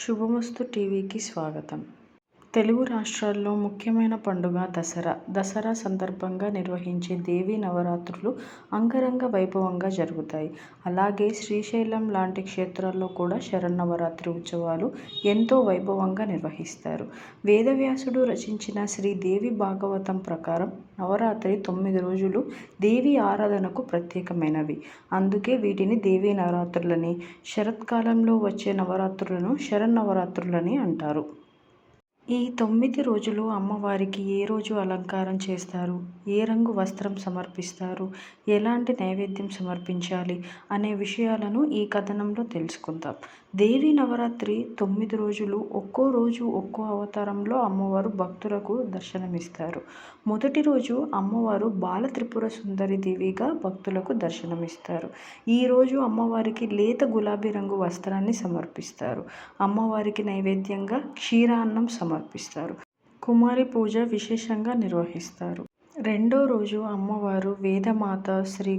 శుభమస్తు టీవీకి స్వాగతం. తెలుగు రాష్ట్రాల్లో ముఖ్యమైన పండుగ దసరా. దసరా సందర్భంగా నిర్వహించే దేవీ నవరాత్రులు అంగరంగ వైభవంగా జరుగుతాయి. అలాగే శ్రీశైలం లాంటి క్షేత్రాల్లో కూడా శరన్నవరాత్రి ఉత్సవాలు ఎంతో వైభవంగా నిర్వహిస్తారు. వేదవ్యాసుడు రచించిన శ్రీదేవి భాగవతం ప్రకారం నవరాత్రి తొమ్మిది రోజులు దేవి ఆరాధనకు ప్రత్యేకమైనవి. అందుకే వీటిని దేవీ నవరాత్రులని శరత్కాలంలో వచ్చే నవరాత్రులను శరన్నవరాత్రులని అంటారు. ఈ తొమ్మిది రోజులు అమ్మవారికి ఏ రోజు అలంకారం చేస్తారు? ఏ రంగు వస్త్రం సమర్పిస్తారు? ఎలాంటి నైవేద్యం సమర్పించాలి? అనే విషయాలను ఈ కథనంలో తెలుసుకుందాం. దేవి నవరాత్రి తొమ్మిది రోజులు ఒక్కో రోజు ఒక్కో అవతారంలో అమ్మవారు భక్తులకు దర్శనమిస్తారు. మొదటి రోజు అమ్మవారు బాల త్రిపుర సుందరి దేవిగా భక్తులకు దర్శనమిస్తారు. ఈరోజు అమ్మవారికి లేత గులాబీ రంగు వస్త్రాన్ని సమర్పిస్తారు. అమ్మవారికి నైవేద్యంగా క్షీరాన్నం సమర్పిస్తారు కుమారి పూజ విశేషంగా నిర్వహిస్తారు. రెండో రోజు అమ్మవారు వేదమాత శ్రీ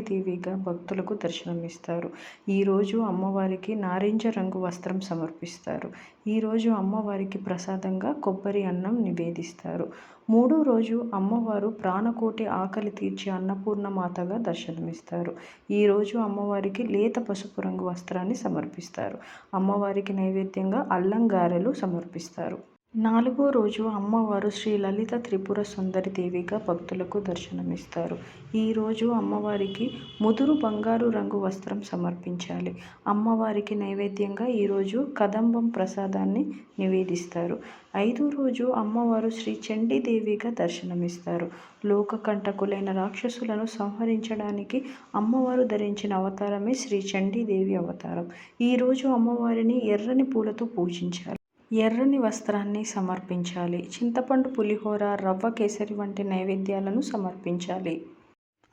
దేవిగా భక్తులకు దర్శనమిస్తారు. ఈరోజు అమ్మవారికి నారింజ రంగు వస్త్రం సమర్పిస్తారు. ఈరోజు అమ్మవారికి ప్రసాదంగా కొబ్బరి అన్నం నివేదిస్తారు. మూడో రోజు అమ్మవారు ప్రాణకోటి ఆకలి తీర్చి అన్నపూర్ణమాతగా దర్శనమిస్తారు. ఈరోజు అమ్మవారికి లేత పసుపు రంగు వస్త్రాన్ని సమర్పిస్తారు. అమ్మవారికి నైవేద్యంగా అల్లం గారెలు సమర్పిస్తారు. నాలుగో రోజు అమ్మవారు శ్రీ లలిత త్రిపుర సుందరి దేవిగా భక్తులకు దర్శనమిస్తారు. ఈరోజు అమ్మవారికి ముదురు బంగారు రంగు వస్త్రం సమర్పించాలి. అమ్మవారికి నైవేద్యంగా ఈరోజు కదంబం ప్రసాదాన్ని నివేదిస్తారు. ఐదో రోజు అమ్మవారు శ్రీ చండీదేవిగా దర్శనమిస్తారు. లోకకంటకులైన రాక్షసులను సంహరించడానికి అమ్మవారు ధరించిన అవతారమే శ్రీ చండీదేవి అవతారం. ఈరోజు అమ్మవారిని ఎర్రని పూలతో పూజించాలి. ఎర్రని వస్త్రాన్ని సమర్పించాలి. చింతపండు పులిహోర రవ్వ కేసరి వంటి నైవేద్యాలను సమర్పించాలి.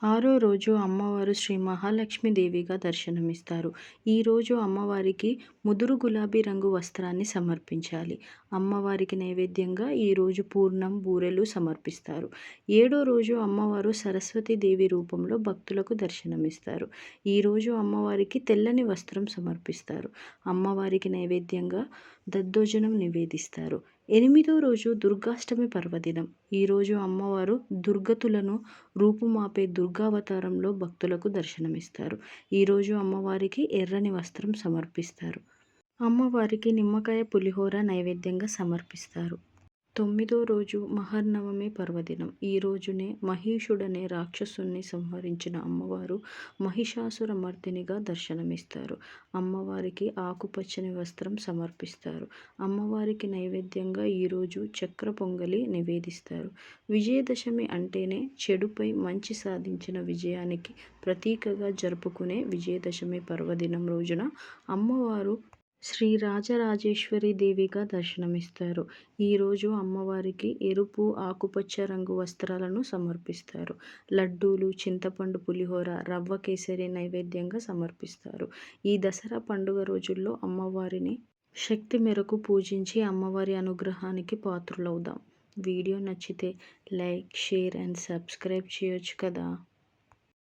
ఆరో రోజు అమ్మవారు శ్రీ మహాలక్ష్మి దేవిగా దర్శనమిస్తారు ఈరోజు అమ్మవారికి ముదురు గులాబీ రంగు వస్త్రాన్ని సమర్పించాలి. అమ్మవారికి నైవేద్యంగా ఈరోజు పూర్ణం బూరెలు సమర్పిస్తారు. ఏడో రోజు అమ్మవారు సరస్వతి దేవి రూపంలో భక్తులకు దర్శనమిస్తారు. ఈరోజు అమ్మవారికి తెల్లని వస్త్రం సమర్పిస్తారు. అమ్మవారికి నైవేద్యంగా దద్దోజనం నివేదిస్తారు. ఎనిమిదో రోజు దుర్గాష్టమి పర్వదినం. ఈరోజు అమ్మవారు దుర్గతులను రూపుమాపే దుర్గావతారంలో భక్తులకు దర్శనమిస్తారు. ఈరోజు అమ్మవారికి ఎర్రని వస్త్రం సమర్పిస్తారు. అమ్మవారికి నిమ్మకాయ పులిహోర నైవేద్యంగా సమర్పిస్తారు. తొమ్మిదో రోజు మహర్నవమి పర్వదినం. ఈ రోజునే మహిషుడనే రాక్షసుని సంహరించిన అమ్మవారు మహిషాసుర మర్దినిగా దర్శనమిస్తారు. అమ్మవారికి ఆకుపచ్చని వస్త్రం సమర్పిస్తారు. అమ్మవారికి నైవేద్యంగా ఈరోజు చక్ర పొంగలి నివేదిస్తారు. విజయదశమి అంటేనే చెడుపై మంచి సాధించిన విజయానికి ప్రతీకగా జరుపుకునే విజయదశమి పర్వదినం రోజున అమ్మవారు శ్రీ రాజరాజేశ్వరి దేవిగా దర్శనమిస్తారు. ఈరోజు అమ్మవారికి ఎరుపు ఆకుపచ్చ రంగు వస్త్రాలను సమర్పిస్తారు. లడ్డూలు చింతపండు పులిహోర రవ్వ కేసరి నైవేద్యంగా సమర్పిస్తారు. ఈ దసరా పండుగ రోజుల్లో అమ్మవారిని శక్తి మేరకు పూజించి అమ్మవారి అనుగ్రహానికి పాత్రులవుదాం. వీడియో నచ్చితే లైక్ షేర్ అండ్ సబ్స్క్రైబ్ చేయొచ్చు కదా?